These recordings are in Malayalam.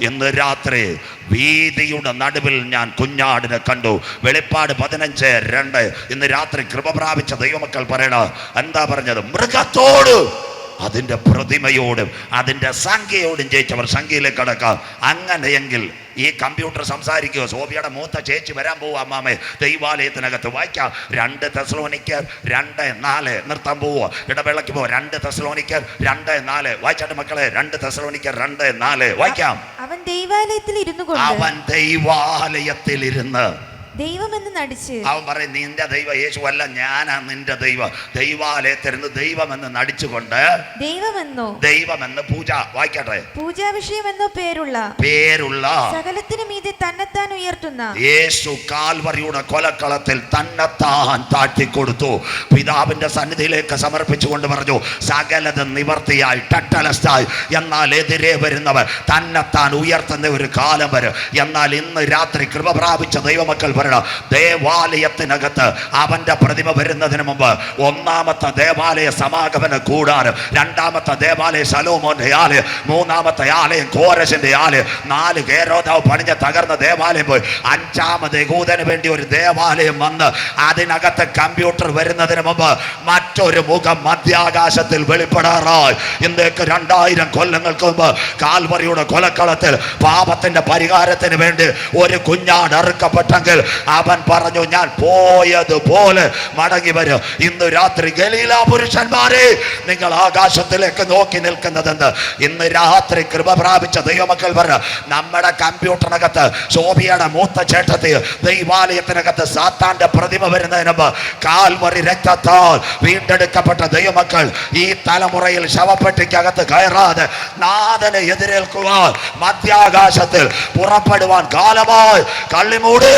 ഇന്ന് രാത്രി വീതിയുടെ നടുവിൽ ഞാൻ കുഞ്ഞാടിനെ കണ്ടു. വെളിപ്പാട് പതിനഞ്ച് രണ്ട്. ഇന്ന് രാത്രി കൃപ പ്രാപിച്ച ദൈവമക്കൾ പറയണ എന്താ പറഞ്ഞത്? മൃഗത്തോട് അതിന്റെ പ്രതിമയോടും അതിന്റെ സംഖ്യയോടും ജയിച്ചവർ സംഖ്യയിലേക്ക് കടക്കാം. അങ്ങനെയെങ്കിൽ ഈ കമ്പ്യൂട്ടർ സംസാരിക്കുക. സോഫിയുടെ മൂത്ത ചേച്ചി വരാൻ പോവുക അമ്മാമേ. ദൈവാലയത്തിനകത്ത് വായിക്കാം. രണ്ട് തെസ്ലോനിക്കർ രണ്ട് നാല് നിർത്താൻ പോവുക ഇടവേളയ്ക്ക് പോവുക രണ്ട് തെസ്ലോനിക്കർ രണ്ട് നാല്. വായിച്ചാട്ട് മക്കളെ രണ്ട് തെസ്ലോനിക്കർ രണ്ട് നാല്. വായിക്കാം. അവൻ ദൈവാലയത്തിൽ ഇരുന്ന് അവൻ ദൈവാലയത്തിലിരുന്ന്. ദൈവമെന്ന് നടിച്ച്. അവൻ പറയും നിന്റെ ദൈവം യേശുവല്ല ഞാനാണ് നിന്റെ ദൈവം. ദൈവാലയത്തിരുന്ന് ദൈവമെന്ന് നടിച്ചുകൊണ്ട് ദൈവമെന്നോ? ദൈവമെന്ന് പൂജ വായിക്കട്ടെ. പൂജാ വിഷയമെന്നോ പേരുള്ള പേരുള്ള സകലത്തിനു മീതെ തന്നെത്താൻ ഉയർത്തുന്ന യേശു കാൽവറിയുടെ കൊലക്കളത്തിൽ തന്നെത്താൻ താഴ്ത്തിക്കൊടുത്തു. പിതാവിന്റെ സന്നിധിയിലേക്ക് സമർപ്പിച്ചുകൊണ്ട് പറഞ്ഞു സകലത് നിവർത്തിയായി ടട്ടലസ്റ്റായി എന്നാൽ എതിരെ വരുന്നവർ തന്നെത്താൻ ഉയർത്തുന്ന ഒരു കാലം വരും. എന്നാൽ ഇന്ന് രാത്രി കൃപ പ്രാപിച്ച ദൈവമക്കൾ പറയണം? ദേവാലയത്തിനകത്ത് അവന്റെ പ്രതിമ വരുന്നതിന് മുമ്പ് ഒന്നാമത്തെ ദേവാലയ സമാഗമന കൂടാരം രണ്ടാമത്തെ ദേവാലയ ശലോമോന്റെ ആലയം മൂന്നാമത്തെ ആലയം കോരശിന്റെ ആലയം നാല് കേരോതാവ് പണിഞ്ഞ തകർന്ന ദേവാലയം പോയി. അഞ്ചാമത് യഹൂദന് വേണ്ടി ഒരു ദേവാലയം വന്ന് അതിനകത്ത് കമ്പ്യൂട്ടർ വരുന്നതിന് മുമ്പ് മറ്റൊരു മുഖം മധ്യാകാശത്തിൽ വെളിപ്പെടാറായി. ഇന്നേക്ക് രണ്ടായിരം കൊല്ലങ്ങൾക്ക് മുമ്പ് കാൽവറിയുടെ കൊലക്കളത്തിൽ പാപത്തിന്റെ പരിഹാരത്തിന് വേണ്ടി ഒരു കുഞ്ഞാട് അറുക്കപ്പെട്ടെങ്കിൽ അവൻ പറഞ്ഞു ഞാൻ പോയതുപോലെ മടങ്ങി വരും. ഇന്ന് രാത്രി ഗലീല പുരുഷന്മാരെ നിങ്ങൾ ആകാശത്തിലേക്ക് നോക്കി നിൽക്കുന്നതെന്ന് ഇന്ന് രാത്രി കൃപ പ്രാപിച്ച ദൈവമക്കൾ പറഞ്ഞു. നമ്മുടെ കമ്പ്യൂട്ടറിനകത്ത് ശോഭിയുടെ മൂത്ത ചേട്ടത്തിൽ ദൈവാലയത്തിനകത്ത് സാത്താന്റെ പ്രതിമ വരുന്നതിന് മുമ്പ് കാൽവറി രക്തത്താൽ വീണ്ടെടുക്കപ്പെട്ട ദൈവമക്കൾ ഈ തലമുറയിൽ ശവപ്പെട്ടിക്കകത്ത് കയറാതെ നാഥനെ എതിരേൽക്കുവാൻ മധ്യാകാശത്തിൽ പുറപ്പെടുവാൻ കാലമായി കള്ളിമൂട്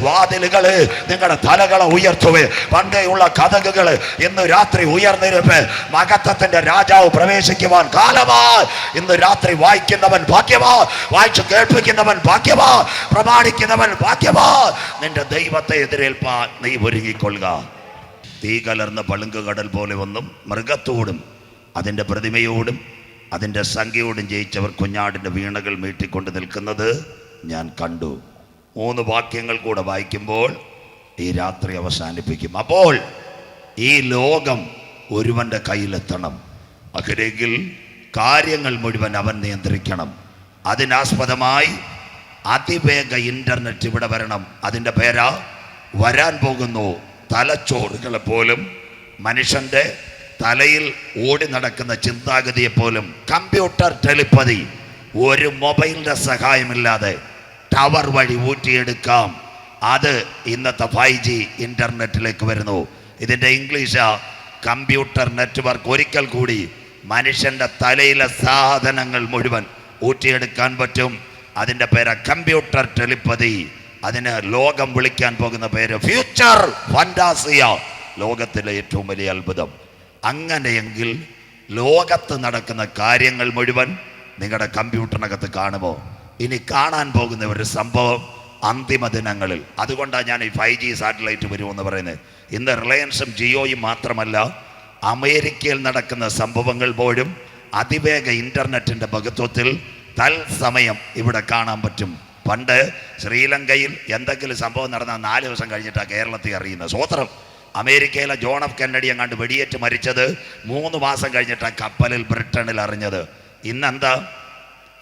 വാതിലുകൾ നിങ്ങളുടെ തലകളെ ഉയർത്തുവേ. പണ്ടേയുള്ള കഥകുകൾ ഇന്ന് രാത്രി ഉയർന്നിരുപ്പ് മകത്തത്തിന്റെ രാജാവ് പ്രവേശിക്കുവാൻ കാലമാ. ഇന്ന് രാത്രി വായിക്കുന്നവൻ ഭാഗ്യമാ. വായിച്ചു കേൾപ്പിക്കുന്നവൻ ഭാഗ്യമാ. പ്രമാണിക്കുന്നവൻ ഭാഗ്യമാ. നിന്റെ ദൈവത്തെ എതിരേൽപ്പാൻ നീ ഒരുങ്ങിക്കൊള്ളുക. തീ കലർന്ന പളുങ്ക് കടൽ പോലെ ഒന്നും മൃഗത്തോടും അതിന്റെ പ്രതിമയോടും അതിന്റെ സംഖ്യയോടും ജയിച്ചവർ കുഞ്ഞാടിന്റെ വീണകൾ മീട്ടിക്കൊണ്ട് നിൽക്കുന്നത് ഞാൻ കണ്ടു. മൂന്ന് വാക്യങ്ങൾ കൂടെ വായിക്കുമ്പോൾ ഈ രാത്രി അവസാനിപ്പിക്കും. അപ്പോൾ ഈ ലോകം ഒരുവന്റെ കയ്യിലെത്തണം. അങ്ങനെയെങ്കിൽ കാര്യങ്ങൾ മുഴുവൻ അവൻ നിയന്ത്രിക്കണം. അതിനാസ്പദമായി അതിവേഗ ഇന്റർനെറ്റ് ഇവിടെ വരണം. അതിന്റെ പേരാ വരാൻ പോകുന്നു തലച്ചോറുകളെ പോലും മനുഷ്യന്റെ തലയിൽ ഓടി നടക്കുന്ന ചിന്താഗതിയെ പോലും കമ്പ്യൂട്ടർ ടെലിപ്പതി ഒരു മൊബൈലിന്റെ സഹായമില്ലാതെ ടവർ വഴി ഊറ്റിയെടുക്കാം. അത് ഇന്നത്തെ ഫൈവ് ജി ഇന്റർനെറ്റിലേക്ക് വരുന്നു. ഇതിന്റെ ഇംഗ്ലീഷ് കമ്പ്യൂട്ടർ നെറ്റ്വർക്ക് ഒരിക്കൽ കൂടി മനുഷ്യന്റെ തലയിലെ സാധനങ്ങൾ മുഴുവൻ ഊറ്റിയെടുക്കാൻ പറ്റും. അതിന്റെ പേര് കമ്പ്യൂട്ടർ ടെലിപ്പതി. അതിന് ലോകം വിളിക്കാൻ പോകുന്ന പേര് ഫ്യൂച്ചർ ഫണ്ടാസിയ ലോകത്തിലെ ഏറ്റവും വലിയ അത്ഭുതം. അങ്ങനെയെങ്കിൽ ലോകത്ത് നടക്കുന്ന കാര്യങ്ങൾ മുഴുവൻ നിങ്ങളുടെ കമ്പ്യൂട്ടറിനകത്ത് കാണുമോ? ഇനി കാണാൻ പോകുന്ന ഒരു സംഭവം അന്തിമ ദിനങ്ങളിൽ. അതുകൊണ്ടാണ് ഞാൻ ഈ ഫൈവ് ജി സാറ്റലൈറ്റ് വരുമെന്ന് പറയുന്നത്. ഇന്ന് റിലയൻസും ജിയോയും മാത്രമല്ല അമേരിക്കയിൽ നടക്കുന്ന സംഭവങ്ങൾ പോലും അതിവേഗ ഇന്റർനെറ്റിന്റെ ഭഗത്വത്തിൽ തൽസമയം ഇവിടെ കാണാൻ പറ്റും. പണ്ട് ശ്രീലങ്കയിൽ എന്തെങ്കിലും സംഭവം നടന്നാൽ നാല് ദിവസം കഴിഞ്ഞിട്ടാണ് കേരളത്തിൽ അറിയുന്നത്. സ്വോത്രം അമേരിക്കയിലെ ജോൺ ഓഫ് കെന്നഡി അങ്ങാണ്ട് വെടിയേറ്റ് മരിച്ചത് മൂന്ന് മാസം കഴിഞ്ഞിട്ടാണ് കപ്പലിൽ ബ്രിട്ടനിൽ അറിഞ്ഞത്. ഇന്നെന്താ?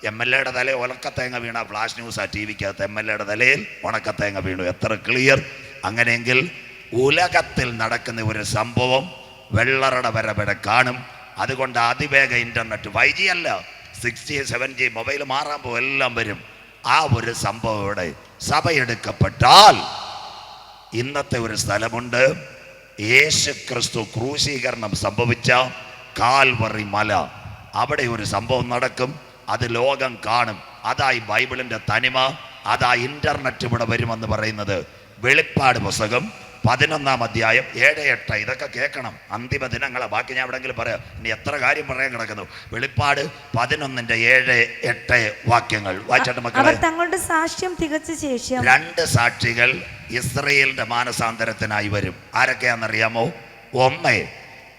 എം എൽ എയുടെ തലയിൽ ഉണക്കത്തേങ്ങ വീണ ഫ്ലാഷ് ന്യൂസ് ആ ടി വിക്കകത്ത് എം എൽ എയുടെ തലയിൽ ഉണക്കത്തേങ്ങ വീണു. എത്ര ക്ലിയർ? അങ്ങനെയെങ്കിൽ ഉലകത്തിൽ നടക്കുന്ന ഒരു സംഭവം വെള്ളറട വരെ വരെ കാണും. അതുകൊണ്ട് അതിവേഗ ഇന്റർനെറ്റ് ഫൈവ് ജി അല്ല six G seven G mobile മാറാൻ പോകും എല്ലാം വരും. ആ ഒരു സംഭവം ഇവിടെ സഭയെടുക്കപ്പെട്ടാൽ ഇന്നത്തെ ഒരു സ്ഥലമുണ്ട്. യേശു ക്രിസ്തു ക്രൂശീകരണം സംഭവിച്ച കാൽവറി മല. അവിടെ ഒരു സംഭവം നടക്കും. അത് ലോകം കാണും. അതായി ബൈബിളിന്റെ തനിമ അതാ ഇന്റർനെറ്റ് ഇവിടെ വരുമെന്ന് പറയുന്നത് വെളിപ്പാട് പുസ്തകം പതിനൊന്നാം അധ്യായം ഏഴ് എട്ട്. ഇതൊക്കെ കേൾക്കണം. അന്തിമ ദിനങ്ങളെ. ബാക്കി ഞാൻ എവിടെങ്കിലും പറയാം. ഇനി എത്ര കാര്യം പറയാൻ കിടക്കുന്നു? വെളിപ്പാട് പതിനൊന്നിന്റെ ഏഴ് എട്ട് വാക്യങ്ങൾ. വായിച്ചോട്ടെ മക്കളെ. തങ്ങളുടെ സാക്ഷ്യം തികച്ച ശേഷം രണ്ട് സാക്ഷികൾ ഇസ്രയേലിന്റെ മാനസാന്തരത്തിനായി വരും. ആരൊക്കെയാണെന്നറിയാമോ? ഒന്ന്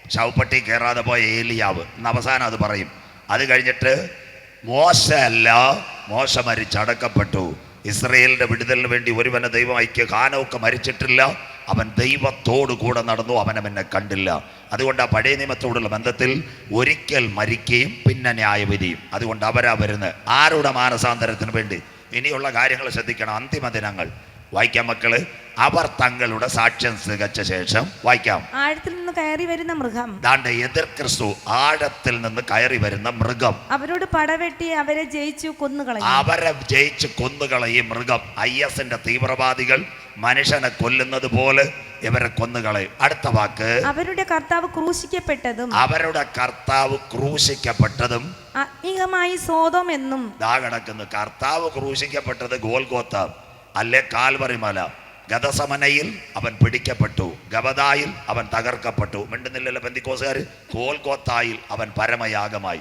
ശവപ്പെട്ടി കയറാതെ പോയ ഏലിയാവ്. ഇന്ന് അവസാനം അത് പറയും. അത് കഴിഞ്ഞിട്ട് മോശ അല്ല മോശ മരിച്ചടക്കപ്പെട്ടു ഇസ്രയേലിന്റെ വിടുതലിന് വേണ്ടി ഒരുവനെ ദൈവം ഐക്യ കാനൊക്കെ മരിച്ചിട്ടില്ല. അവൻ ദൈവത്തോട് കൂടെ നടന്നു അവനെ കണ്ടില്ല. അതുകൊണ്ട് ആ പഴയ നിയമത്തോടുള്ള ബന്ധത്തിൽ ഒരിക്കൽ മരിക്കുകയും പിന്നെ ന്യായവിധിയും. അതുകൊണ്ട് അവരാ വരുന്നത്. ആരുടെ മാനസാന്തരത്തിന് വേണ്ടി? ഇനിയുള്ള കാര്യങ്ങൾ ശ്രദ്ധിക്കണം. അന്തിമ ദിനങ്ങൾ. വായിക്കാം മക്കൾ. അവർ തങ്ങളുടെ സാക്ഷ്യം തികച്ച ശേഷം വായിക്കാം. ആഴത്തിൽ നിന്ന് കയറി വരുന്ന മൃഗം. ദാണ്ട് എതിർ ക്രിസ്തു ആഴത്തിൽ നിന്ന് കയറി വരുന്ന മൃഗം. അവരോട് പടവെട്ടി അവരെ ജയിച്ചു കൊന്നുകളയും അവരെ ജയിച്ച് കൊന്നുകളയും മൃഗം. ഐ എസിന്റെ തീവ്രവാദികൾ മനുഷ്യനെ കൊല്ലുന്നത് പോലെ ഇവരെ കൊന്നുകളയും അടുത്ത വാക്ക്. അവരുടെ കർത്താവ് ക്രൂശിക്കപ്പെട്ടതും അവരുടെ കർത്താവ് ക്രൂശിക്കപ്പെട്ടതും ആത്മീകമായി സ്വതം എന്നും ദാ കിടക്കുന്നു. കർത്താവ് ക്രൂശിക്കപ്പെട്ടത് ഗോൽഗോത്ത. അല്ലെ കാൽവറി മല ഗതസമനയിൽ അവൻ പിടിക്കപ്പെട്ടു. ഗവതായിൽ അവൻ തകർക്കപ്പെട്ടു. മിണ്ടുന്നില്ലല്ലോ ബന്ധിക്കോസുകാർ കോൽക്കോത്തായിൽ അവൻ പരമയാഗമായി.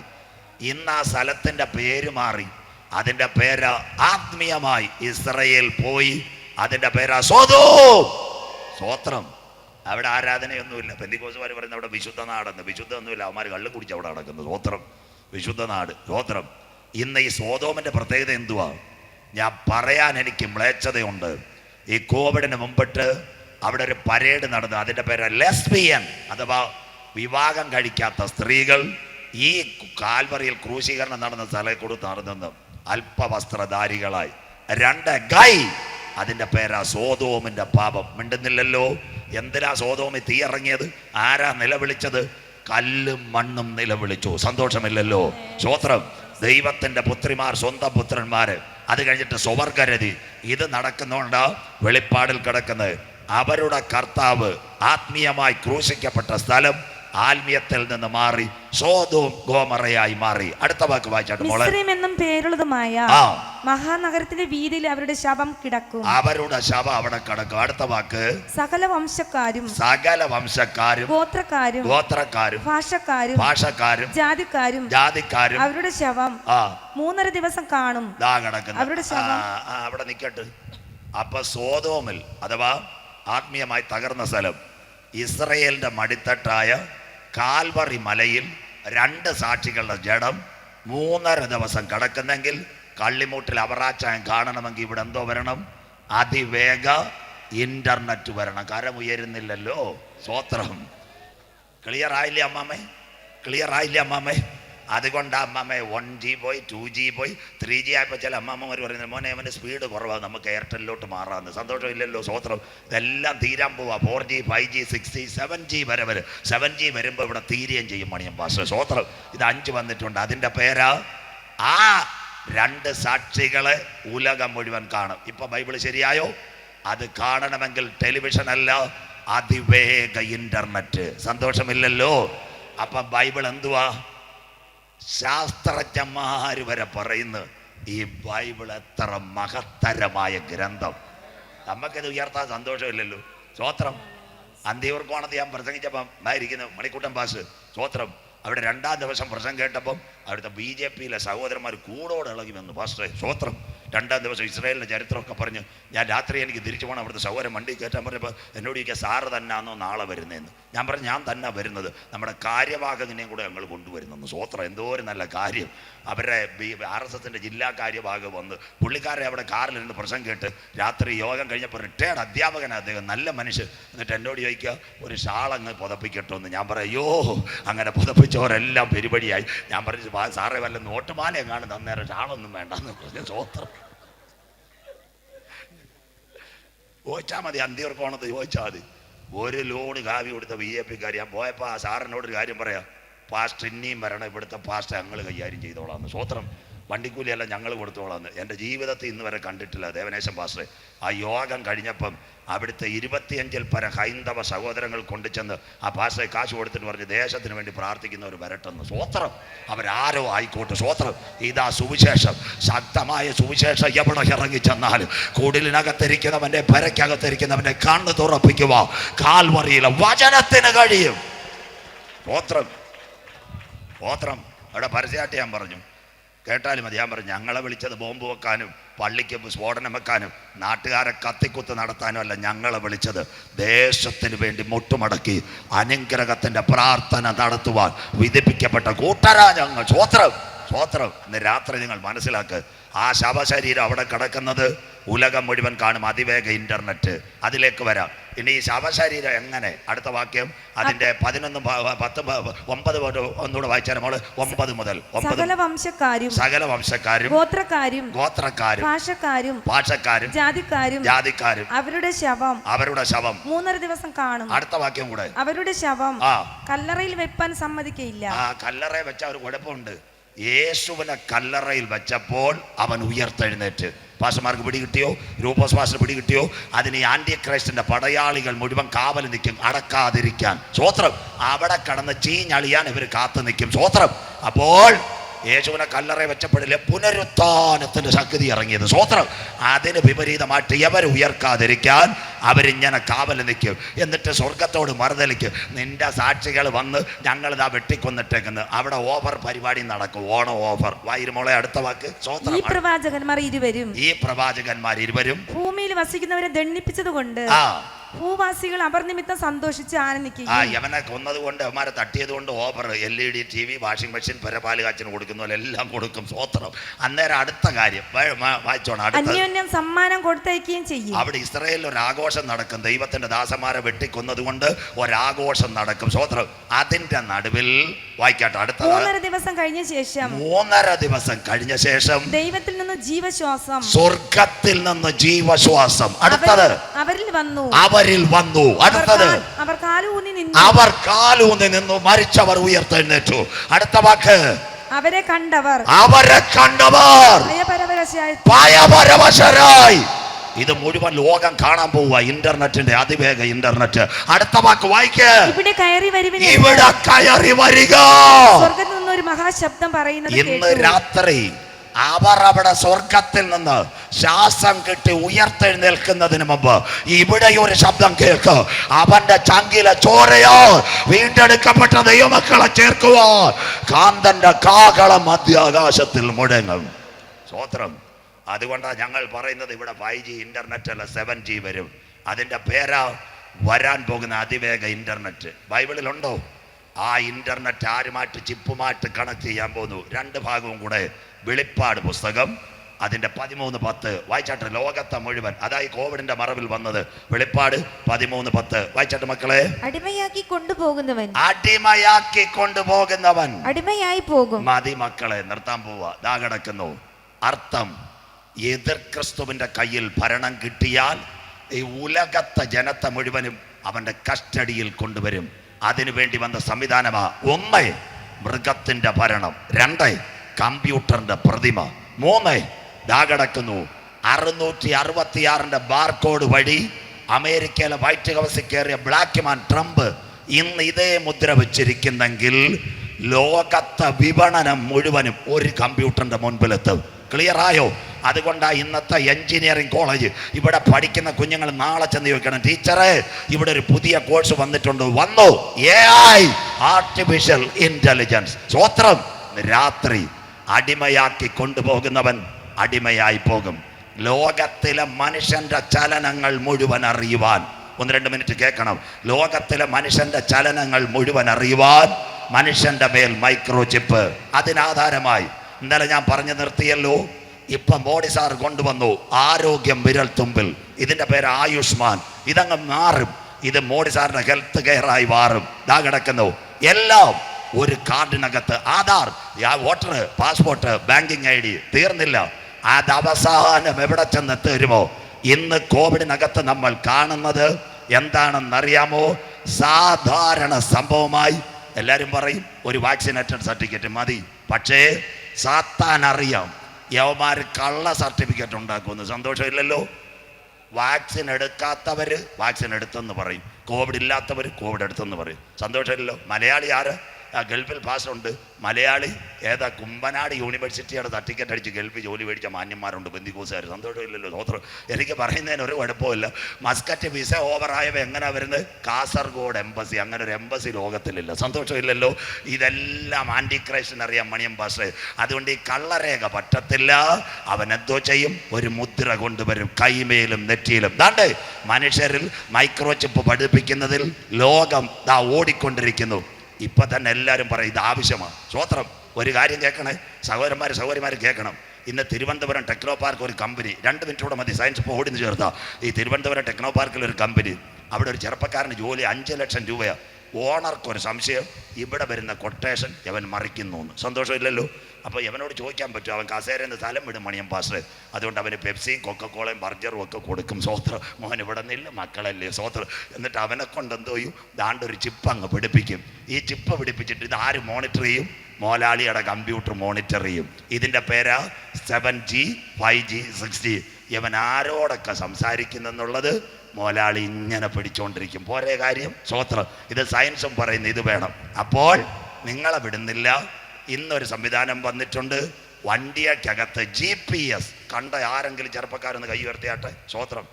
ഇന്ന് ആ സ്ഥലത്തിന്റെ പേര് മാറി. അതിന്റെ പേര് ആത്മീയമായി ഇസ്രയേൽ പോയി. അതിന്റെ പേര് സോതോ സ്വോത്രം അവിടെ ആരാധനയൊന്നുമില്ല. പെന്തിക്കോസുകാർ പറയുന്നത് അവിടെ വിശുദ്ധ നാടെന്ന്. വിശുദ്ധമൊന്നുമില്ല. അവന്മാർ കള്ളും കുടിച്ച് അവിടെ നടക്കുന്നത് സ്വോത്രം വിശുദ്ധ നാട്. സ്വോത്രം ഇന്ന് ഈ സ്വോതോമിന്റെ പ്രത്യേകത എന്തുവാ? ഞാൻ പറയാൻ എനിക്ക് മ്ലേച്ഛതയുണ്ട്. ഈ കോവിഡിന് മുമ്പിട്ട് അവിടെ ഒരു പരേഡ് നടന്നു. അതിന്റെ പേര് ലെസ്ബിയൻ അഥവാ വിവാഹം കഴിക്കാത്ത സ്ത്രീകൾ ഈ കാൽവറിയിൽ ക്രൂശീകരണം നടന്ന സ്ഥലം കൊടുത്ത് നടന്നു അല്പവസ്ത്രധാരികളായി. രണ്ട് ഗൈ അതിന്റെ പേരാ സോതോമിന്റെ പാപം. മിണ്ടുന്നില്ലല്ലോ എന്തിനാ സോതോമി തീ ഇറങ്ങിയത് ആരാ നിലവിളിച്ചത്? കല്ലും മണ്ണും നിലവിളിച്ചു. സന്തോഷമില്ലല്ലോ. സ്വോത്രം ദൈവത്തിന്റെ പുത്രിമാർ സ്വന്തം പുത്രന്മാര് അത് കഴിഞ്ഞിട്ട് സ്വവർഗരതി ഇത് നടക്കുന്നുണ്ട് വെളിപ്പാടിൽ കിടക്കുന്നത്. അവരുടെ കർത്താവ് ആത്മീയമായി ക്രൂശിക്കപ്പെട്ട സ്ഥലം ആത്മീയത്തിൽ നിന്ന് മാറി സോതവും ഗോമറയായി മാറി. അടുത്ത വാക്ക് വായിച്ചാട്ട് മോളെ. എന്നും പേരുള്ളതുമായ മഹാനഗരത്തിന്റെ വീതിയിൽ അവരുടെ ശവം കിടക്കും. അവരുടെ ശവം അവിടെ കിടക്കും. അടുത്ത വാക്ക്. സകല വംശക്കാരും സകല വംശക്കാരും ഗോത്രക്കാരും ഗോത്രക്കാരും ഭാഷക്കാരും ഭാഷക്കാരും ജാതിക്കാരും ജാതിക്കാരും. അവരുടെ ശവം ആ. മൂന്നര ദിവസം കാണും. അവരുടെ ശവം. അവിടെ നിൽക്കട്ടെ അപ്പൊ സോതോമിൽ അഥവാ ആത്മീയമായി തകർന്ന സ്ഥലം ഇസ്രയേലിന്റെ മടിത്തട്ടായ കാൽവറി മലയിൽ രണ്ട് സാക്ഷികളുടെ ജഡം മൂന്നര ദിവസം കിടക്കുന്നെങ്കിൽ കള്ളിമൂട്ടിൽ അവറാച്ചായം കാണണമെങ്കിൽ ഇവിടെ എന്തോ വരണം? അതിവേഗ ഇന്റർനെറ്റ് വരണം. കരമുയരുന്നില്ലല്ലോ സ്വോത്രം ക്ലിയർ ആയില്ലേ അമ്മാമേ? ക്ലിയർ ആയില്ലേ അമ്മാമ്മേ അതുകൊണ്ട് അമ്മമ്മ വൺ ജി പോയി ടു ജി പോയി ത്രീ ജി ആയപ്പോൾ ചില അമ്മമ്മമാർ പറയുന്നത് മോനെ അവന്റെ സ്പീഡ് കുറവാണ് നമുക്ക് എയർടെല്ലിലോട്ട് മാറാമെന്ന് സന്തോഷമില്ലല്ലോ സ്വോത്രം ഇതെല്ലാം തീരാൻ പോവാ. Four G five G six G seven G വരെ വരും. സെവൻ ജി വരുമ്പോൾ ഇവിടെ തീരുകയും ചെയ്യും മണിയം പാസ് സ്വോത്രം ഇത് അഞ്ച് വന്നിട്ടുണ്ട്. അതിന്റെ പേരാ ആ രണ്ട് സാക്ഷികളെ ഉലകം മുഴുവൻ കാണും. ഇപ്പൊ ബൈബിൾ ശരിയായോ? അത് കാണണമെങ്കിൽ ടെലിവിഷൻ അല്ല അതിവേഗ ഇന്റർനെറ്റ് സന്തോഷമില്ലല്ലോ? അപ്പൊ ബൈബിൾ എന്തുവാ? ശാസ്ത്രജ്ഞന്മാര് വരെ പറയുന്നു ഈ ബൈബിൾ എത്ര മഹത്തരമായ ഗ്രന്ഥം. നമുക്കിത് ഉയർത്താൻ സന്തോഷമില്ലല്ലോ. സ്വോത്രം അന്ത്യവർക്കമാണെന്ന് ഞാൻ പ്രസംഗിച്ചപ്പം ആയിരിക്കുന്നു മണിക്കൂട്ടൻ പാസ്. സ്വോത്രം അവിടെ രണ്ടാം ദിവസം പ്രസംഗം കേട്ടപ്പം അവിടുത്തെ ബി ജെ പിയിലെ സഹോദരന്മാർ കൂടോടെ ഇളകി വന്നു പാസ്റ്ററെ. സ്വോത്രം രണ്ടാം ദിവസം ഇസ്രായേലിന്റെ ചരിത്രമൊക്കെ പറഞ്ഞ് ഞാൻ രാത്രി എനിക്ക് തിരിച്ചു പോകണം അവിടുത്തെ സൗകര്യം വണ്ടി കയറ്റാൻ പറഞ്ഞപ്പോൾ എന്നോട് ചോദിക്കുക സാറ് തന്നാന്നോ നാളെ വരുന്നതെന്ന് ഞാൻ പറഞ്ഞു ഞാൻ തന്നെ വരുന്നത്. നമ്മുടെ കാര്യവാഹകനെയും കൂടെ ഞങ്ങൾ കൊണ്ടുവരുന്നു സ്വോത്രം എന്തോ ഒരു നല്ല കാര്യം. അവരുടെ ആർ എസ് എസിന്റെ ജില്ലാ കാര്യവാഹകം വന്ന് പുള്ളിക്കാരെ അവിടെ കാറിലിരുന്ന് പ്രശ്നം കേട്ട് രാത്രി യോഗം കഴിഞ്ഞപ്പോൾ റിട്ടയർഡ് അധ്യാപകനാണ് അദ്ദേഹം നല്ല മനുഷ്യൻ. എന്നിട്ട് എന്നോട് ചോദിക്കുക ഒരു ഷാളങ്ങ് പുതപ്പിക്കട്ടോ എന്ന്. ഞാൻ പറയാം അയ്യോ അങ്ങനെ പുതപ്പിച്ചവരെല്ലാം പെരുപടിയായി. ഞാൻ പറഞ്ഞു സാറേ വല്ല നോട്ടുമാല എങ്ങാണ്ട് തന്നേരം ഷാളൊന്നും വേണ്ടെന്ന് പറഞ്ഞു. സ്വോത്രം ചോദിച്ചാൽ മതി അന്ത്യവർക്കോണത്ത് ചോദിച്ചാൽ മതി. ഒരു ലോഡ് കാവി കൊടുത്ത ബി ജെ പിക്കാർ ഞാൻ പോയപ്പോൾ ആ സാറിനോട് ഒരു കാര്യം പറയാം. പാസ്റ്റ് ഇനിയും വരണം ഇവിടുത്തെ പാസ്റ്റ് ഞങ്ങൾ കൈകാര്യം ചെയ്തോളാം സ്വോത്രം വണ്ടിക്കൂലിയെല്ലാം ഞങ്ങൾ കൊടുത്തോളാന്ന്. എന്റെ ജീവിതത്തിൽ ഇന്ന് വരെ കണ്ടിട്ടില്ല ദേവനേശൻ പാസ്റ്റർ ആ യോഗം കഴിഞ്ഞപ്പം അവിടുത്തെ ഇരുപത്തിയഞ്ചിൽ പര ഹൈന്ദവ സഹോദരങ്ങൾ കൊണ്ടുചെന്ന് ആ പാസ്റ്ററെ കാശ് കൊടുത്തിട്ട് പറഞ്ഞ് ദേശത്തിന് വേണ്ടി പ്രാർത്ഥിക്കുന്നവർ വരട്ടെന്ന്. സ്വോത്രം. അവരാരോ ആയിക്കോട്ടെ സ്വോത്രം. ഇതാ സുവിശേഷം. ശക്തമായ സുവിശേഷം എവിടെ ഇറങ്ങി ചെന്നാലും കൂടിലിനകത്തിരിക്കുന്നവന്റെ പെരയ്ക്കകത്തിരിക്കുന്നവന്റെ കണ്ണ് തുറപ്പിക്കുക. കാൽവറിയിലെ വചനത്തിന് കഴിയും. സ്വോത്രം. സ്വോത്രം. അവിടെ പരസ്യമായിട്ട് ഞാൻ പറഞ്ഞു. കേട്ടാലും മതി. ഞാൻ പറഞ്ഞു ഞങ്ങളെ വിളിച്ചത് ബോംബ് വെക്കാനും പള്ളിക്ക് സ്ഫോടനം വെക്കാനും നാട്ടുകാരെ കത്തിക്കുത്ത് നടത്താനും അല്ല ഞങ്ങളെ വിളിച്ചത്. ദേശത്തിന് വേണ്ടി മുട്ടുമടക്കി അനുഗ്രഹത്തിന്റെ പ്രാർത്ഥന നടത്തുവാൻ വിധിപ്പിക്കപ്പെട്ട കൂട്ടരാ ഞങ്ങൾ. സ്വോത്രം സ്വോത്രം ഇന്ന് രാത്രി നിങ്ങൾ മനസ്സിലാക്കുക ആ ശവശരീരം അവിടെ കിടക്കുന്നത് ഉലകം മുഴുവൻ കാണും. അതിവേഗ ഇന്റർനെറ്റ് അതിലേക്ക് വരാം. ഇനി ഈ ശവശരീരം എങ്ങനെ? അടുത്ത വാക്യം. അതിന്റെ പതിനൊന്ന് പത്ത് ഒമ്പത് ഒന്നുകൂടെ വായിച്ചാൽ നമ്മൾ ഒമ്പത് മുതൽ. സകല വംശക്കാരും സകല വംശക്കാരും ഗോത്രക്കാരും ഗോത്രക്കാരും ഭാഷക്കാരും ഭാഷക്കാരും ജാതിക്കാരും ജാതിക്കാരും അവരുടെ ശവം അവരുടെ ശവം. മൂന്നര ദിവസം കാണും. അടുത്ത വാക്യം കൂടെ. അവരുടെ ശവം കല്ലറയിൽ വെപ്പാൻ സമ്മതിക്കില്ല ആ കല്ലറയിൽ വെച്ച ഒരു കുഴപ്പമുണ്ട്. യേശുവിനെ കല്ലറയിൽ വെച്ചപ്പോൾ അവൻ ഉയർത്തെഴുന്നേറ്റ്. പാഷമാർക്ക് പിടികിട്ടിയോ? രൂപോസ് പാസ്റ്റർ പിടി കിട്ടിയോ അതിന് ആന്റി ക്രൈസ്റ്റിന്റെ പടയാളികൾ മുഴുവൻ കാവൽ നിൽക്കും അടക്കാതിരിക്കാൻ. സ്വോത്രം അവിടെ കടന്ന് ചീഞ്ഞളിയാൻ ഇവർ കാത്തു നിൽക്കും. സ്വോത്രം അപ്പോൾ യേശുവിനെ കല്ലറ വെച്ചപ്പോഴില്ലേ പുനരുത്ഥാനത്തിന്റെ ശക്തി ഇറങ്ങിയത്. സ്വോത്രം അതിന് വിപരീതമായിട്ട് എവരെ ഉയർക്കാതിരിക്കാൻ അവരിങ്ങനെ കാവൽ നിൽക്കും. എന്നിട്ട് സ്വർഗത്തോട് മറുതലിക്കും. നിന്റെ സാക്ഷികൾ വന്ന് ഞങ്ങളിതാ വെട്ടിക്കൊന്നിട്ടേക്കുന്നു. അവിടെ ഓഫർ പരിപാടി നടക്കും. ഓണം ഓഫർ വൈരുമോളെ അടുത്ത വാക്ക്. ഈ പ്രവാചകന്മാർ ഇരുവരും ഈ പ്രവാചകന്മാർ ഇരുവരും ഭൂമിയിൽ വസിക്കുന്നവരെ ദണ്ണിപ്പിച്ചതുകൊണ്ട് ആ. ഭൂവാസികൾ അവർ നിമിത്തം സന്തോഷിച്ച് ആ ആനന്ദിക്കുകയും യവനെ കൊന്നത് കൊണ്ട് അവന്മാരെ തട്ടിയത് കൊണ്ട് offer L E D T V washing machine പരപാൽ കാച്ചിന് കൊടുക്കുന്ന പോലെ എല്ലാം കൊടുക്കും സ്വോത്രം. അന്നേരം അടുത്ത കാര്യം വ- വ- വായിച്ചോണം അടുത്ത അന്യോന്യം സമ്മാനം കൊടുത്തയക്കുകയും ചെയ്യും. അവിടെ ഇസ്രയേലിൽ ഒരു ആഘോഷം നടക്കും. ദൈവത്തിന്റെ ദാസന്മാരെ വെട്ടിക്കൊന്നത് കൊണ്ട് ഒരാഘോഷം നടക്കും. സ്വോത്രം. അതിന്റെ നടുവിൽ വായിക്കാട്ടെ അടുത്ത മൂന്നര ദിവസം കഴിഞ്ഞ ശേഷം മൂന്നര ദിവസം കഴിഞ്ഞ ശേഷം ദൈവത്തിൽ നിന്ന് ജീവശ്വാസം. സ്വർഗത്തിൽ നിന്ന് ജീവശ്വാസം. അടുത്തത്. അവർ- അവരിൽ വന്നു. അവരിൽ വന്നു. അടുത്തത്. അവർ കാലൂന്നി നിന്നു. മരിച്ചവർ ഉയർത്തെഴുന്നേറ്റു. അടുത്ത വാക്ക്. അവരെ കണ്ടവർ. അവരെ കണ്ടവർ. ഭയപരവശരായി. ഇത് മുഴുവൻ ലോകം കാണാൻ പോവുക. ഇന്റർനെറ്റിന്റെ അതിവേഗ ഇന്റർനെറ്റ്. അടുത്ത വാക്ക് വായിക്ക്. ഇവിടെ കയറി ഇവിടെ കയറി വരിക. ഇന്ന് രാത്രി അവർ അവിടെ സ്വർഗത്തിൽ നിന്ന് ശ്വാസം കിട്ടി ഉയർത്തെഴുന്നേൽക്കുന്നതിന് മുമ്പ് ഇവിടെ ഒരു ശബ്ദം കേൾക്ക്. അവന്റെ ചങ്കിലെ ചോരയോ വീണ്ടെടുക്കപ്പെട്ട ദൈവമക്കളെ ചേർക്കുവോ കാന്തന്റെ കാകളം മധ്യാകാശത്തിൽ മുഴങ്ങും. സ്വോത്രം അതുകൊണ്ടാണ് ഞങ്ങൾ പറയുന്നത് ഇവിടെ ഫൈവ് ജി ഇന്റർനെറ്റ് അല്ല സെവൻ ജി വരും. അതിന്റെ പേരാ വരാൻ പോകുന്ന അതിവേഗ ഇന്റർനെറ്റ് ബൈബിളിലുണ്ടോ? ആ ഇന്റർനെറ്റ് ആരുമായിട്ട് ചിപ്പുമായിട്ട് കണക്ട് ചെയ്യാൻ പോകുന്നു. രണ്ട് ഭാഗവും കൂടെ വെളിപ്പാട് പുസ്തകം. അതിന്റെ പതിമൂന്ന് പത്ത് വായിച്ചാട്ട് ലോകത്തെ മുഴുവൻ അതായി കോവിഡിന്റെ മറവിൽ വന്നത്. വെളിപ്പാട് പതിമൂന്ന് പത്ത്. വായിച്ചാട്ട് മക്കളെ. അടിമയാക്കി കൊണ്ടുപോകുന്നവൻ. അടിമയാക്കി കൊണ്ടുപോകുന്നവൻ. അടിമയായി പോകും. മതി മക്കളെ നിർത്താൻ പോവാ. ദാ കിടക്കുന്നു. അർത്ഥം എതിർ ക്രിസ്തുവിന്റെ കയ്യിൽ ഭരണം കിട്ടിയാൽ ഈ ഉലകത്തെ ജനത്തെ മുഴുവനും അവന്റെ കസ്റ്റഡിയിൽ കൊണ്ടുവരും. അതിനു വേണ്ടി വന്ന സംവിധാനമാ. ഒന്ന് മൃഗത്തിന്റെ ഭരണം. രണ്ട് കമ്പ്യൂട്ടറിന്റെ പ്രതിമ. മൂന്ന് ദാ കിടക്കുന്നു. അറുന്നൂറ്റി അറുപത്തിയാറിന്റെ ബാർകോഡ് വഴി അമേരിക്കയിലെ വൈറ്റ് ഹൗസിൽ കയറിയ ബ്ലാക്ക് മാൻ ട്രംപ് ഇന്ന് ഇതേ മുദ്ര വെച്ചിരിക്കുന്നെങ്കിൽ ലോകത്തെ വിപണനം മുഴുവനും ഒരു കമ്പ്യൂട്ടറിന്റെ മുൻപിലെത്തും. ക്ലിയർ ആയോ? അതുകൊണ്ടാണ് ഇന്നത്തെ എഞ്ചിനീയറിംഗ് കോളേജ് ഇവിടെ പഠിക്കുന്ന കുഞ്ഞുങ്ങൾ നാളെ ചെന്ന് ചോദിക്കണം ടീച്ചറെ ഇവിടെ ഒരു പുതിയ കോഴ്സ് വന്നിട്ടുണ്ട്. വന്നു. എ ആർട്ടിഫിഷ്യൽ ഇന്റലിജൻസ് സ്വത്രം രാത്രി അടിമയാക്കി കൊണ്ടുപോകുന്നവൻ അടിമയായി പോകും. ലോകത്തിലെ മനുഷ്യന്റെ ചലനങ്ങൾ മുഴുവൻ അറിയുവാൻ. ഒന്ന് രണ്ട് മിനിറ്റ് കേൾക്കണം. ലോകത്തിലെ മനുഷ്യന്റെ ചലനങ്ങൾ മുഴുവൻ അറിയുവാൻ മനുഷ്യന്റെ മേൽ മൈക്രോ ചിപ്പ് അതിനാധാരമായി. ഇന്നലെ ഞാൻ പറഞ്ഞു നിർത്തിയല്ലോ. ഇപ്പം മോഡി സാർ കൊണ്ടുവന്നു ആരോഗ്യം വിരൽ തുമ്പിൽ. ഇതിന്റെ പേര് ആയുഷ്മാൻ. ഇതങ്ങ് മാറും. ഇത് മോഡി സാറിന്റെ ഹെൽത്ത് കെയറായി മാറും. ഇതാ കിടക്കുന്നു. എല്ലാം ഒരു കാർഡിനകത്ത് Aadhaar voter passport banking I D തീർന്നില്ല. അത് അവസാനം എവിടെ ചെന്ന് തരുമോ? ഇന്ന് കോവിഡിനകത്ത് നമ്മൾ കാണുന്നത് എന്താണെന്നറിയാമോ? സാധാരണ സംഭവമായി എല്ലാവരും പറയും ഒരു വാക്സിനേറ്റഡ് സർട്ടിഫിക്കറ്റ് മതി. പക്ഷേ സാത്താൻ അറിയാം യവമാർ കള്ള സർട്ടിഫിക്കറ്റ് ഉണ്ടാക്കുമെന്ന്. സന്തോഷമില്ലല്ലോ? വാക്സിൻ എടുക്കാത്തവർ വാക്സിൻ എടുത്തെന്ന് പറയും. കോവിഡ് ഇല്ലാത്തവർ കോവിഡ് എടുത്തെന്ന് പറയും. സന്തോഷമില്ലല്ലോ? മലയാളി ആര്? ആ ഗൾഫിൽ ഉണ്ട് മലയാളി ഏതാ കുമ്പനാട് യൂണിവേഴ്സിറ്റിയുടെ സർട്ടിഫിക്കറ്റ് അടിച്ച് ഗൾഫിൽ ജോലി മേടിച്ച മാന്യന്മാരുണ്ട്. ബന്ദിക്കൂസുകാർ സന്തോഷമില്ലല്ലോ സോത്രം എനിക്ക് പറയുന്നതിന് ഒരു കുഴപ്പമില്ല മസ്കറ്റ് വിസ ഓവറായവ എങ്ങനെ വരുന്നത് കാസർഗോഡ് എംബസി അങ്ങനെ ഒരു എംബസി ലോകത്തിലില്ല. സന്തോഷമില്ലല്ലോ? ഇതെല്ലാം ആന്റി ക്രൈസ്റ്റ് അറിയാം മണിയം ഭാഷ അതുകൊണ്ട് ഈ കള്ളരേഖ പറ്റത്തില്ല. അവൻ എന്തോ ചെയ്യും? ഒരു മുദ്ര കൊണ്ടുവരും. കൈമേലും നെറ്റിയിലും. ദാണ്ട് മനുഷ്യരിൽ മൈക്രോ ചിപ്പ് പഠിപ്പിക്കുന്നതിൽ ലോകം ദാ ഓടിക്കൊണ്ടിരിക്കുന്നു. ഇപ്പൊ തന്നെ എല്ലാവരും പറയും ഇത് ആവശ്യമാണ് സ്വോത്രം ഒരു കാര്യം കേൾക്കണേ? സഹോദരന്മാർ സഹോദരിമാർ കേൾക്കണം. ഇന്ന് തിരുവനന്തപുരം ടെക്നോ പാർക്ക് ഒരു കമ്പനി രണ്ട് മിനിറ്റ് കൂടെ മതി സയൻസ് ഇപ്പോൾ ഓടിന്ന് ചേർത്താ. ഈ തിരുവനന്തപുരം ടെക്നോ പാർക്കിൽ ഒരു കമ്പനി അവിടെ ഒരു ചെറുപ്പക്കാരന് ജോലി അഞ്ച് ലക്ഷം രൂപയാണ് ഓണർക്ക് ഒരു സംശയം ഇവിടെ വരുന്ന കൊട്ടേഷൻ അവൻ മറിക്കുന്നു സന്തോഷമില്ലല്ലോ? അപ്പോൾ ഇവനോട് ചോദിക്കാൻ പറ്റും അവൻ കസേരന്ന് സ്ഥലം വിടും മണിയം പാസ്റ്റർ അതുകൊണ്ട് അവന് പെപ്സിയും കൊക്കക്കോളയും ബർജറും ഒക്കെ കൊടുക്കും. സോത്രം മോൻ ഇവിടെ നിന്നില്ല മക്കളല്ലേ? സോത്രം. എന്നിട്ട് അവനെ കൊണ്ട് എന്തോ ചെയ്യും? ദാണ്ടൊരു ചിപ്പ് അങ്ങ് പിടിപ്പിക്കും. ഈ ചിപ്പ് പിടിപ്പിച്ചിട്ട് ഇത് ആര് മോണിറ്റർ ചെയ്യും? മോലാളിയുടെ കമ്പ്യൂട്ടർ മോണിറ്റർ ചെയ്യും. ഇതിന്റെ പേരാ seven G five G six G ഇവൻ ആരോടൊക്കെ സംസാരിക്കുന്നെന്നുള്ളത് മോലാളി ഇങ്ങനെ പിടിച്ചുകൊണ്ടിരിക്കും പോരേ കാര്യം? സ്വോത്രം ഇത് സയൻസും പറയുന്നു ഇത് വേണം. അപ്പോൾ നിങ്ങളെ വിടുന്നില്ല ഇന്നൊരു സംവിധാനം വന്നിട്ടുണ്ട്. വണ്ടിയക്കകത്ത് ജി പി എസ് കണ്ട ആരെങ്കിലും ചെറുപ്പക്കാരൊന്ന് കൈ ഉയർത്തിയാട്ടെ? സ്വോത്രം.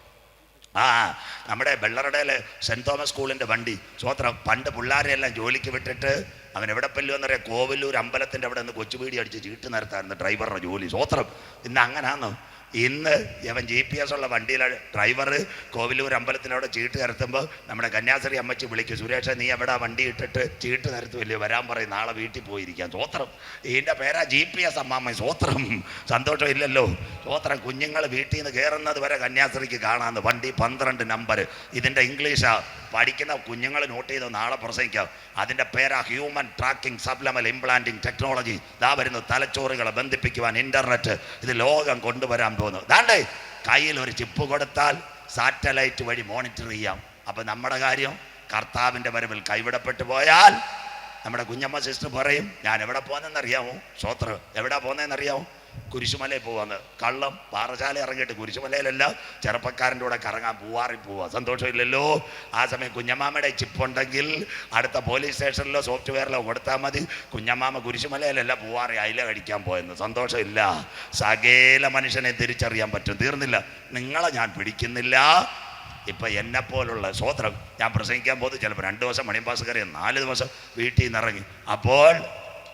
ആ നമ്മുടെ വെള്ളറടയിലെ സെന്റ് തോമസ് സ്കൂളിന്റെ വണ്ടി. സ്വോത്രം. പണ്ട് പിള്ളേരെയെല്ലാം ജോലിക്ക് വിട്ടിട്ട് അവൻ എവിടെ പല്ലു എന്നറിയാം? കോവല്ലൂർ അമ്പലത്തിന്റെ അവിടെ നിന്ന് കൊച്ചുപീടി അടിച്ച് ചീട്ട് നിരത്തായിരുന്നു ഡ്രൈവറുടെ ജോലി. സ്വോത്രം. ഇന്ന് അങ്ങനാന്നോ? ഇന്ന് ഇവൻ ജി പി എസ് ഉള്ള വണ്ടിയിലെ ഡ്രൈവർ കോവിലൂർ അമ്പലത്തിനവിടെ ചീട്ട് നിരത്തുമ്പോൾ നമ്മുടെ കന്യാസ്ത്രീ അമ്മച്ചി വിളിക്കും സുരേഷ നീ എവിടെ വണ്ടി ഇട്ടിട്ട് ചീട്ട് നിരത്തുമല്ലേ വരാൻ പറയും നാളെ വീട്ടിൽ പോയിരിക്കാം സ്വോത്രം ഇതിന്റെ പേരാ ജി പി എസ് അമ്മാമ്മ സ്വോത്രം സന്തോഷം ഇല്ലല്ലോ സ്വോത്രം കുഞ്ഞുങ്ങൾ വീട്ടിൽ നിന്ന് കയറുന്നത് വരെ കന്യാസ്ത്രീക്ക് കാണാമെന്ന് വണ്ടി പന്ത്രണ്ട് നമ്പർ ഇതിന്റെ ഇംഗ്ലീഷാ പഠിക്കുന്ന കുഞ്ഞുങ്ങൾ നോട്ട് ചെയ്ത് നാളെ പ്രസംഗിക്കാം. അതിന്റെ പേരാ human tracking subliminal implanting technology ഇതാ വരുന്നു തലച്ചോറുകളെ ബന്ധിപ്പിക്കുവാൻ ഇന്റർനെറ്റ് ഇത് ലോകം കൊണ്ടുവരാൻ പോകുന്നു. ദാണ്ടേ കയ്യിൽ ഒരു ചിപ്പ് കൊടുത്താൽ സാറ്റലൈറ്റ് വഴി മോണിറ്റർ ചെയ്യാം. അപ്പം നമ്മുടെ കാര്യം കർത്താവിന്റെ വരവിൽ കൈവിടപ്പെട്ടു പോയാൽ നമ്മുടെ കുഞ്ഞമ്മ സിസ്റ്റർ പറയും ഞാൻ എവിടെ പോകുന്നതെന്നറിയാമോ സ്വോത്ര എവിടെ പോകുന്നതെന്നറിയാമോ കുരിശുമലയിൽ പോവാന്ന്. കള്ളം പാറശാല ഇറങ്ങിയിട്ട് കുരിശുമലയിലല്ല ചെറുപ്പക്കാരന്റെ കൂടെ കറങ്ങാൻ പൂവാറി പോവാ. സന്തോഷമില്ലല്ലോ? ആ സമയം കുഞ്ഞമ്മാമയുടെ ചിപ്പുണ്ടെങ്കിൽ അടുത്ത പോലീസ് സ്റ്റേഷനിലോ സോഫ്റ്റ്വെയറിലോ കൊടുത്താൽ മതി. കുഞ്ഞമ്മാമ കുരിശുമലയിലല്ല പൂവാറി അയില കഴിക്കാൻ പോയെന്ന്. സന്തോഷമില്ല. സകേല മനുഷ്യനെ തിരിച്ചറിയാൻ പറ്റും. തീർന്നില്ല. നിങ്ങളെ ഞാൻ പിടിക്കുന്നില്ല. ഇപ്പൊ എന്നെപ്പോലുള്ള സ്വോത്രം ഞാൻ പ്രസംഗിക്കാൻ പോകുന്നത് ചിലപ്പോൾ രണ്ട് ദിവസം മണിമ്പാസ് കയറിയ നാല് ദിവസം വീട്ടിൽ നിന്ന് ഇറങ്ങി. അപ്പോൾ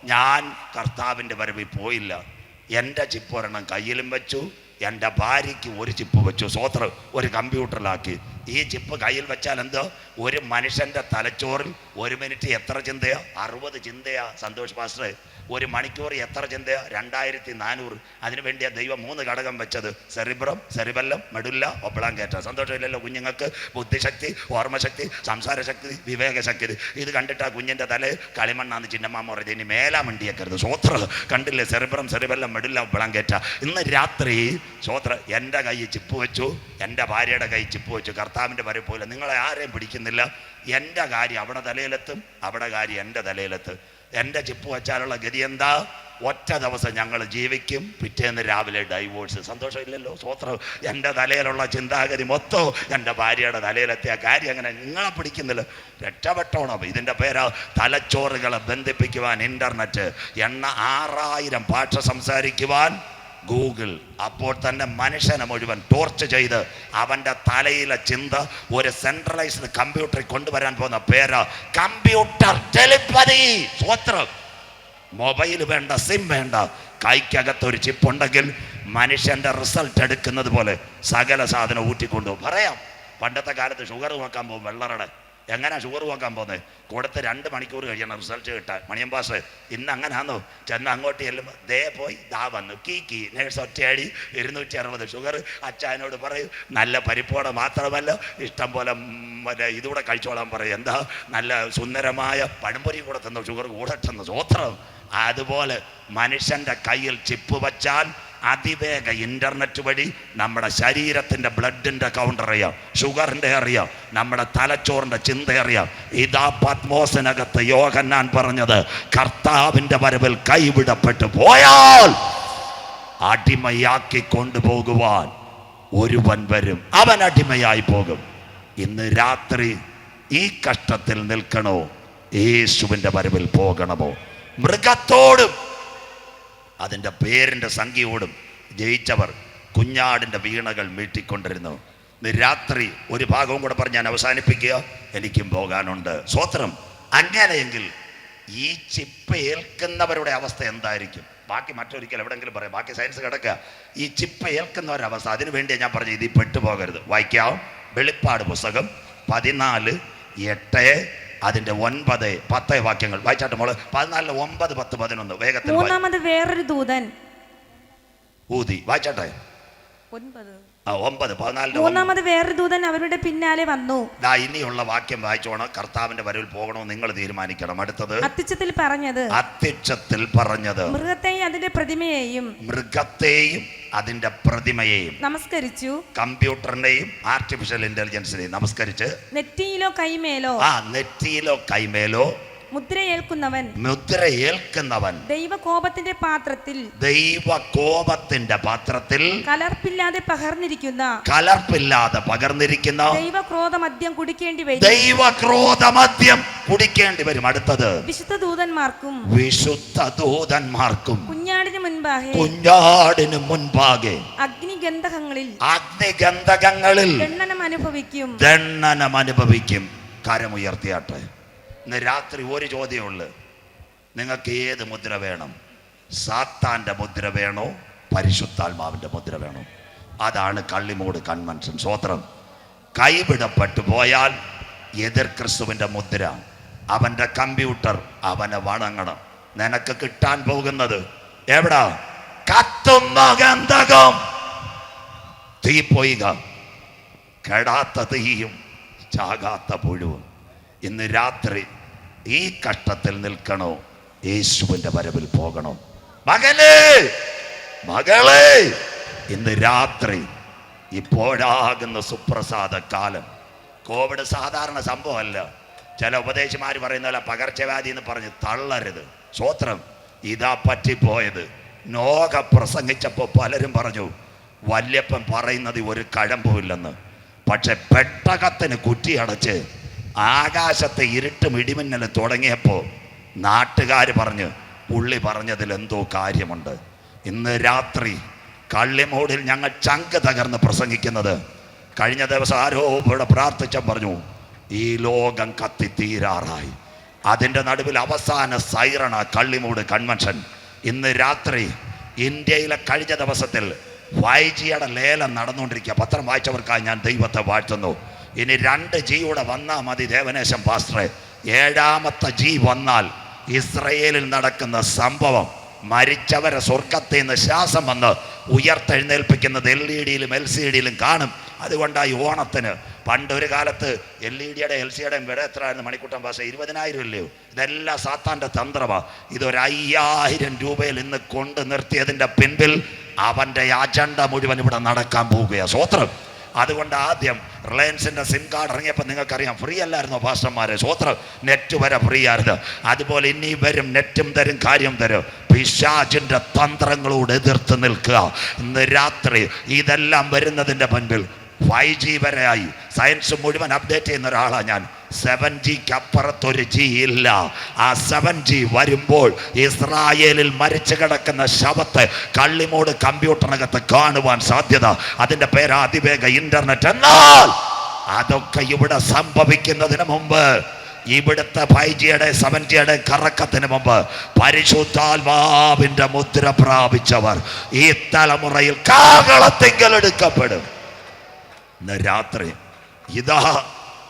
ഞാൻ കർത്താവിന്റെ വരവിൽ പോയില്ല. എന്റെ ചിപ്പ് ഒരെണ്ണം കയ്യിലും വെച്ചു എന്റെ ഭാര്യയ്ക്ക് ഒരു ചിപ്പ് വെച്ചു. സ്വോത്രം ഒരു കമ്പ്യൂട്ടറിലാക്കി. ഈ ചിപ്പ് കയ്യിൽ വെച്ചാൽ എന്തോ? ഒരു മനുഷ്യന്റെ തലച്ചോറിൽ ഒരു മിനിറ്റ് എത്ര ചിന്തയോ? അറുപത് ചിന്തയാ സന്തോഷ് മാസ്റ്റർ ഒരു മണിക്കൂർ എത്ര ചിന്തയോ? രണ്ടായിരത്തി നാനൂറ്. അതിനു വേണ്ടിയാ ദൈവം മൂന്ന് ഘടകം വെച്ചത്. Cerebrum cerebellum medulla oblongata. സന്തോഷമില്ലല്ലോ കുഞ്ഞുങ്ങൾക്ക്. ബുദ്ധിശക്തി ഓർമ്മശക്തി സംസാരശക്തി വിവേകശക്തി. ഇത് കണ്ടിട്ട് ആ തല കളിമണ്ണാന്ന് ചിന്നമ്മ പറഞ്ഞത് ഇനി മേലാ മണ്ടിയേക്കരുത്. സ്വോത്ര കണ്ടില്ലേ? Cerebrum cerebellum medulla oblongata. ഇന്ന് രാത്രി സ്വോത്ര എന്റെ കൈ ചിപ്പ് വെച്ചു. എന്റെ ഭാര്യയുടെ കൈ ചിപ്പ് വെച്ചു. കർത്താവിന്റെ വരെ പോലെ. നിങ്ങളെ ആരെയും പിടിക്കുന്നില്ല. എന്റെ കാര്യം അവിടെ തലയിലെത്തും അവിടെ കാര്യം എന്റെ തലയിലെത്തും. എന്റെ ചിപ്പ് വച്ചാലുള്ള ഗതി എന്താ? ഒറ്റ ദിവസം ഞങ്ങൾ ജീവിക്കും. പിറ്റേന്ന് രാവിലെ ഡൈവോഴ്സ് സന്തോഷമില്ലല്ലോ സ്വോത്രം. എന്റെ തലയിലുള്ള ചിന്താഗതി മൊത്തം എന്റെ ഭാര്യയുടെ തലയിലെത്തിയ കാര്യം അങ്ങനെ നിങ്ങളെ പിടിക്കുന്നില്ല. രക്ഷപ്പെട്ടോണം. ഇതിന്റെ പേരാ തലച്ചോറുകളെ ബന്ധിപ്പിക്കുവാൻ ഇന്റർനെറ്റ് എണ്ണ ആറായിരം ഭാഷ സംസാരിക്കുവാൻ ഗൂഗിൾ അപ്പോൾ തന്നെ മനുഷ്യനെ മുഴുവൻ ടോർച്ച് ചെയ്ത് അവന്റെ തലയിലെ ചിന്ത ഒരു സെൻട്രലൈസ്ഡ് കമ്പ്യൂട്ടറിൽ കൊണ്ടുവരാൻ പോകുന്ന പേര് കമ്പ്യൂട്ടർ ടെലിപ്പതി സ്വത്രം. മൊബൈൽ വേണ്ട സിം വേണ്ട കൈക്കകത്ത് ഒരു ചിപ്പ് ഉണ്ടെങ്കിൽ മനുഷ്യന്റെ റിസൾട്ട് എടുക്കുന്നത് പോലെ സകല സാധനം ഊറ്റിക്കൊണ്ടു പറയാം. പണ്ടത്തെ കാലത്ത് ഷുഗർ നോക്കാൻ പോകും വെള്ളറടെ. എങ്ങനെ ഷുഗർ നോക്കാൻ പോകുന്നത് കൊടുത്ത് രണ്ട് മണിക്കൂർ കഴിയണം റിസൾട്ട് കിട്ടാൻ. മണിയമ്പാസ് ഇന്ന് അങ്ങനാന്നോ? ചെന്ന് അങ്ങോട്ട് ചെല്ലുമ്പോൾ ദേ പോയി ദാ വന്നു. കീ കീ നേഴ്സ് ഒറ്റയടി ഇരുന്നൂറ്റി അറുപത് ഷുഗർ അച്ഛനോട് പറയും നല്ല പരിപ്പോടെ മാത്രമല്ല ഇഷ്ടം പോലെ മറ്റേ ഇതുകൂടെ കഴിച്ചോളാൻ പറയും. എന്താ? നല്ല സുന്ദരമായ പഴംപൊരി കൂടെ തന്നു ഷുഗർ കൂടെ തന്നു സ്വോത്രം അതുപോലെ മനുഷ്യന്റെ കയ്യിൽ ചിപ്പ് വച്ചാൽ അതിവേഗ ഇന്റർനെറ്റ് വഴി നമ്മുടെ ശരീരത്തിന്റെ ബ്ലഡിന്റെ കൗണ്ട് അറിയാം ഷുഗറിന്റെ അറിയാം നമ്മുടെ തലച്ചോറിന്റെ ചിന്ത അറിയാം. ഇതാ പത്മോസിനകത്ത് യോഗന്നാൻ പറഞ്ഞത് കർത്താവിന്റെ വരവിൽ കൈവിടപ്പെട്ടു പോയാൽ അടിമയാക്കി കൊണ്ടുപോകുവാൻ ഒരുവൻ വരും അവൻ അടിമയായി പോകും. ഇന്ന് രാത്രി ഈ കഷ്ടത്തിൽ നിൽക്കണോ? യേശുവിന്റെ വരവിൽ പോകണമോ? മൃഗത്തോടും അതിന്റെ പേരിന്റെ സംഖ്യയോടും ജയിച്ചവർ കുഞ്ഞാടിന്റെ വീണകൾ മീട്ടിക്കൊണ്ടിരുന്നു. രാത്രി ഒരു ഭാഗവും കൂടെ പറഞ്ഞ് ഞാൻ അവസാനിപ്പിക്കുക. എനിക്കും പോകാനുണ്ട്. സ്വത്രം അങ്ങനെയെങ്കിൽ ഈ ചിപ്പ് ഏൽക്കുന്നവരുടെ അവസ്ഥ എന്തായിരിക്കും? ബാക്കി മറ്റൊരിക്കൽ എവിടെങ്കിലും പറയാം. ബാക്കി സയൻസ് കിടക്കുക. ഈ ചിപ്പ് ഏൽക്കുന്നവരവസ്ഥ അതിനു വേണ്ടിയാണ് ഞാൻ പറഞ്ഞു ഇതിൽ പെട്ടുപോകരുത്. വായിക്കാം. വെളിപ്പാട് പുസ്തകം പതിനാല് എട്ട് അതിന്റെ ഒൻപത് പത്ത് വാക്യങ്ങൾ. വായിച്ചാട്ട് മോൾ. പതിനാലിന് ഒമ്പത് പത്ത് പതിനൊന്ന്. വേഗത്തിൽ. മൂന്നാമത് വേറൊരു ദൂതൻ. ഊതി. വായിച്ചാട്ടെ. ഒൻപത്. ഒമ്പത് പതിനാലിന് ഒമ്പത്. മൂന്നാമത് വേറൊരു ദൂതൻ അവരുടെ പിന്നാലെ വന്നു. ദാ ഇനിയുള്ള വാക്യം വായിച്ചോണം. കർത്താവിന്റെ വരവിൽ പോകണോ നിങ്ങൾ തീരുമാനിക്കണം. അടുത്തത്. അത്യക്ഷത്തിൽ പറഞ്ഞത്. അത്യക്ഷത്തിൽ പറഞ്ഞത്. മൃഗത്തെയും അതിന്റെ പ്രതിമയെയും മൃഗത്തെയും അതിന്റെ പ്രതിമയെയും നമസ്കരിച്ചു. കമ്പ്യൂട്ടറിനെയും ആർട്ടിഫിഷ്യൽ ഇന്റലിജൻസിനെയും നമസ്കരിച്ച്. നെറ്റിയിലോ കൈമേലോ? ആ നെറ്റിയിലോ കൈമേലോ മുദ്രയേൽക്കുന്നവൻ. മുദ്രയേൽക്കുന്നവൻ. ദൈവകോപത്തിന്റെ പാത്രത്തിൽ. ദൈവകോപത്തിന്റെ പാത്രത്തിൽ. കലർപ്പില്ലാതെ പകർന്നിരിക്കുന്ന. കലർപ്പില്ലാതെ പകർന്നിരിക്കുന്ന. ദൈവക്രോധമദ്യം കുടിക്കേണ്ടി വരും. ദൈവക്രോധമദ്യം കുടിക്കേണ്ടി വരും. അടുത്തത്. വിശുദ്ധ ദൂതന്മാർക്കും വിശുദ്ധ ദൂതന്മാർക്കും കുഞ്ഞാടിന് മുൻപാകെ. കുഞ്ഞാടിന് മുൻപാകെ. അഗ്നിഗന്ധകങ്ങളിൽ. അഗ്നിഗന്ധകങ്ങളിൽ. ദണ്ഡനം അനുഭവിക്കും. ദണ്ഡനം അനുഭവിക്കും. കരമുയർത്തിയാട്ടെ. ഇന്ന് രാത്രി ഒരു ചോദ്യമുള്ളു നിങ്ങൾക്ക് ഏത് മുദ്ര വേണം? സാത്താന്റെ മുദ്ര വേണോ? പരിശുദ്ധാത്മാവിന്റെ മുദ്ര വേണോ? അതാണ് കള്ളിമൂട് കൺവെൻഷൻ സ്വോത്രം കൈവിടപ്പെട്ടു പോയാൽ എതിർ ക്രിസ്തുവിന്റെ മുദ്ര അവന്റെ കമ്പ്യൂട്ടർ അവനെ വണങ്ങണം. നിനക്ക് കിട്ടാൻ പോകുന്നത് എവിടാ? കത്തുന്ന ഗന്ധകം തീ പോയിക കെടാത്ത തീയും ചാകാത്ത പുഴുവും. ഇന്ന് രാത്രി ഈ കഷ്ടത്തിൽ നിൽക്കണോ? യേശുവിന്റെ വരവിൽ പോകണോ? മകനെ മകളെ ഇന്ന് രാത്രി ഇപ്പോഴാകുന്ന സുപ്രസാദ കാലം. കോവിഡ് സാധാരണ സംഭവമല്ല. ചില ഉപദേശിമാർ പറയുന്ന പോലെ പകർച്ചവ്യാധി എന്ന് പറഞ്ഞ് തള്ളരുത്. സ്വോത്രം ഇതാ പറ്റിപ്പോയത്. നോക പ്രസംഗിച്ചപ്പോൾ പലരും പറഞ്ഞു വല്യപ്പൻ പറയുന്നത് ഒരു കഴമ്പുമില്ലെന്ന്. പക്ഷെ പെട്ടകത്തിന് കുറ്റിയടച്ച് ആകാശത്തെ ഇരുട്ടും ഇടിമിന്നലും തുടങ്ങിയപ്പോൾ നാട്ടുകാർ പറഞ്ഞ് പുള്ളി പറഞ്ഞതിൽ എന്തോ കാര്യമുണ്ട്. ഇന്ന് രാത്രി കള്ളിമോടിൽ ഞങ്ങൾ ചങ്ക് തകർന്ന് പ്രസംഗിക്കുന്നത്. കഴിഞ്ഞ ദിവസം ആരോ ഇവിടെ പ്രാർത്ഥിച്ച പറഞ്ഞു ഈ ലോകം കത്തി തീരാറായി അതിന്റെ നടുവിൽ അവസാന സൈറണ കള്ളിമൂട് കൺവെൻഷൻ. ഇന്ന് രാത്രി ഇന്ത്യയിലെ കഴിഞ്ഞ ദിവസത്തിൽ വൈജിയുടെ ജിയുടെ ലേലം നടന്നുകൊണ്ടിരിക്കുക. പത്രം വായിച്ചവർക്കായി ഞാൻ ദൈവത്തെ വാഴ്ത്തുന്നു. ഇനി രണ്ട് ജിയുടെ വന്നാൽ മതി ദേവനേശം പാസ്റ്ററെ. ഏഴാമത്തെ ജി വന്നാൽ ഇസ്രയേലിൽ നടക്കുന്ന സംഭവം മരിച്ചവരെ സ്വർഗത്തിൽ നിന്ന് ശ്വാസം വന്ന് ഉയർത്തെഴുന്നേൽപ്പിക്കുന്നത് എൽ ഇ ഡിയിലും എൽ സി ഡിയിലും കാണും. അതുകൊണ്ടായി ഓണത്തിന് പണ്ടൊരു കാലത്ത് എൽ ഇ ഡിയുടെ എൽ സിയുടെയും വില എത്രയായിരുന്നു മണിക്കൂട്ടം പാസ്? ഇരുപതിനായിരം ഇല്ലയോ ഇതെല്ലാം സാത്താന്റെ തന്ത്രമാണ് ഇതൊരു അയ്യായിരം രൂപയിൽ ഇന്ന് കൊണ്ട് നിർത്തിയതിന്റെ പിൻപിൽ അവന്റെ അജണ്ട മുഴുവൻ ഇവിടെ നടക്കാൻ പോവുകയാണ് സ്വോത്രം അതുകൊണ്ട് ആദ്യം റിലയൻസിന്റെ സിം കാർഡ് ഇറങ്ങിയപ്പോൾ നിങ്ങൾക്കറിയാം ഫ്രീ അല്ലായിരുന്നോ പാസ്റ്റർമാരെ? സ്വോത്രം നെറ്റ് വരെ ഫ്രീ ആയിരുന്നു. അതുപോലെ ഇനി വരും നെറ്റും തരും കാര്യം തരും. പിശാചിന്റെ തന്ത്രങ്ങളോട് എതിർത്ത് നിൽക്കുക. ഇന്ന് രാത്രി ഇതെല്ലാം വരുന്നതിന്റെ മുൻപിൽ ഫൈവ് ജി വരെയായി സയൻസ് മുഴുവൻ അപ്ഡേറ്റ് ചെയ്യുന്ന ഒരാളാണ് ഞാൻ. സെവൻ ജിക്ക് അപ്പുറത്തൊരു ജി ഇല്ല. ആ സെവൻ ജി വരുമ്പോൾ ഇസ്രായേലിൽ മരിച്ചു കിടക്കുന്ന ശവത്തെ കള്ളിമോട് കമ്പ്യൂട്ടറിനകത്ത് കാണുവാൻ സാധ്യത. അതിന്റെ പേര് അതിവേഗ ഇന്റർനെറ്റ് എന്നാൽ അതൊക്കെ ഇവിടെ സംഭവിക്കുന്നതിന് മുമ്പ് ഇവിടുത്തെ ഫൈവ് ജിയുടെ സെവൻ ജിയുടെ കറക്കത്തിന് മുമ്പ് പരിശുദ്ധാത്മാവിന്റെ മുദ്ര പ്രാപിച്ചവർ ഈ തലമുറയിൽ കാകളത്തിങ്കൽ എടുക്കപ്പെടും. രാത്രി ഇതാ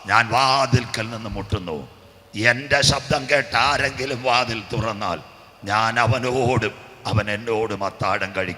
ഞാൻ വാതിൽക്കൽ നിന്ന് മുട്ടുന്നു. എന്റെ ശബ്ദം കേട്ട് ആരെങ്കിലും വാതിൽ തുറന്നാൽ ഞാൻ അവനോടും അവൻ എന്നോടും അത്താഴം കഴിക്കും.